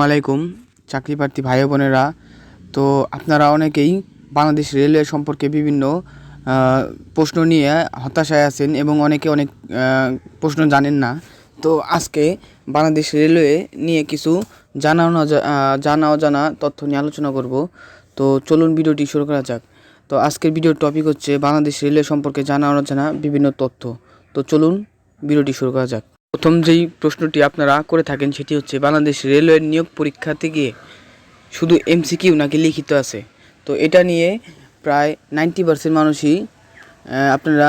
আলাইকুম চাকরি প্রার্থী ভাই বোনেরা। তো আপনারা অনেকেই বাংলাদেশ রেলওয়ে সম্পর্কে বিভিন্ন প্রশ্ন নিয়ে হতাশায় আছেন এবং অনেকে অনেক প্রশ্ন জানেন না। তো আজকে বাংলাদেশ রেলওয়ে নিয়ে কিছু জানা অনা- জানা অজানা তথ্য নিয়ে আলোচনা করব। তো চলুন ভিডিওটি শুরু করা যাক। তো আজকের ভিডিওর টপিক হচ্ছে বাংলাদেশ রেলওয়ে সম্পর্কে জানা অজানা বিভিন্ন তথ্য। তো চলুন ভিডিওটি শুরু করা যাক। প্রথম যেই প্রশ্নটি আপনারা করে থাকেন সেটি হচ্ছে, বাংলাদেশ রেলওয়ের নিয়োগ পরীক্ষাতে গিয়ে শুধু এমসিকিউ নাকি লিখিত আছে? তো এটা নিয়ে প্রায় নাইনটি পার্সেন্ট মানুষই আপনারা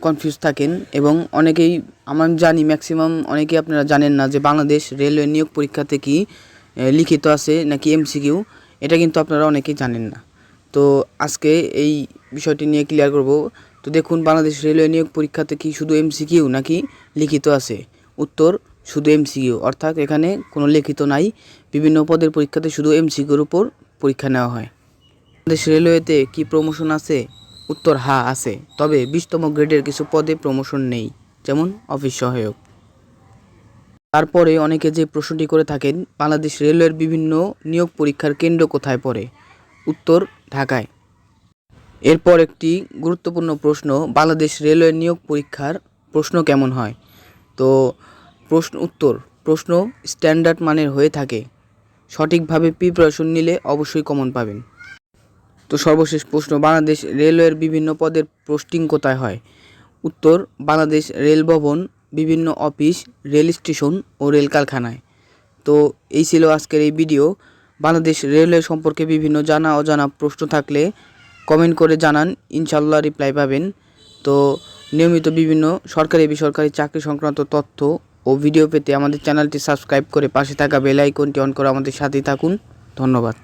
কনফিউজ থাকেন এবং অনেকেই, আমার জানি ম্যাক্সিমাম অনেকেই আপনারা জানেন না যে বাংলাদেশ রেলওয়ে নিয়োগ পরীক্ষাতে কি লিখিত আছে নাকি এমসিকিউ এটা কিন্তু আপনারা অনেকেই জানেন না। তো আজকে এই বিষয়টি নিয়ে ক্লিয়ার করব। তো দেখুন, বাংলাদেশ রেলওয়ে নিয়োগ পরীক্ষাতে কি শুধু এমসিকিউ নাকি লিখিত আছে? উত্তর শুধু এমসিকিউ অর্থাৎ এখানে কোনো লিখিত নাই। বিভিন্ন পদের পরীক্ষাতে শুধু এমসিকিউর উপর পরীক্ষা নেওয়া হয়। বাংলাদেশ রেলওয়েতে কি প্রমোশন আছে? উত্তর, হা, আছে। তবে বিশতম গ্রেডের কিছু পদে প্রমোশন নেই, যেমন অফিস সহায়ক। তারপরে অনেকে যে প্রশ্নটি করে থাকেন, বাংলাদেশ রেলওয়ের বিভিন্ন নিয়োগ পরীক্ষার কেন্দ্র কোথায় পড়ে? উত্তর, ঢাকায়। এরপর একটি গুরুত্বপূর্ণ প্রশ্ন, বাংলাদেশ রেলওয়ে নিয়োগ পরীক্ষার প্রশ্ন কেমন হয়? তো প্রশ্ন উত্তর, প্রশ্ন স্ট্যান্ডার্ড মানের হয়ে থাকে। সঠিকভাবে প্রিপারেশন নিলে অবশ্যই কমন পাবেন। তো সর্বশেষ প্রশ্ন, বাংলাদেশ রেলওয়ের বিভিন্ন পদের পোস্টিং কোথায় হয়? উত্তর, বাংলাদেশ রেল ভবন, বিভিন্ন অফিস, রেল স্টেশন ও রেল কারখানায়। তো এই ছিল আজকের এই ভিডিও। বাংলাদেশ রেলওয়ে সম্পর্কে বিভিন্ন জানা অজানা প্রশ্ন থাকলে কমেন্ট করে জানান ইনশাল্লাহ রিপ্লাই পাবেন। তো নিয়মিত বিভিন্ন সরকারি, বেসরকারি চাকরি সংক্রান্ত তথ্য ও ভিডিও পেতে আমাদের চ্যানেলটি সাবস্ক্রাইব করে পাশে থাকা বেল আইকনটি অন করে আমাদের সাথেই থাকুন। ধন্যবাদ।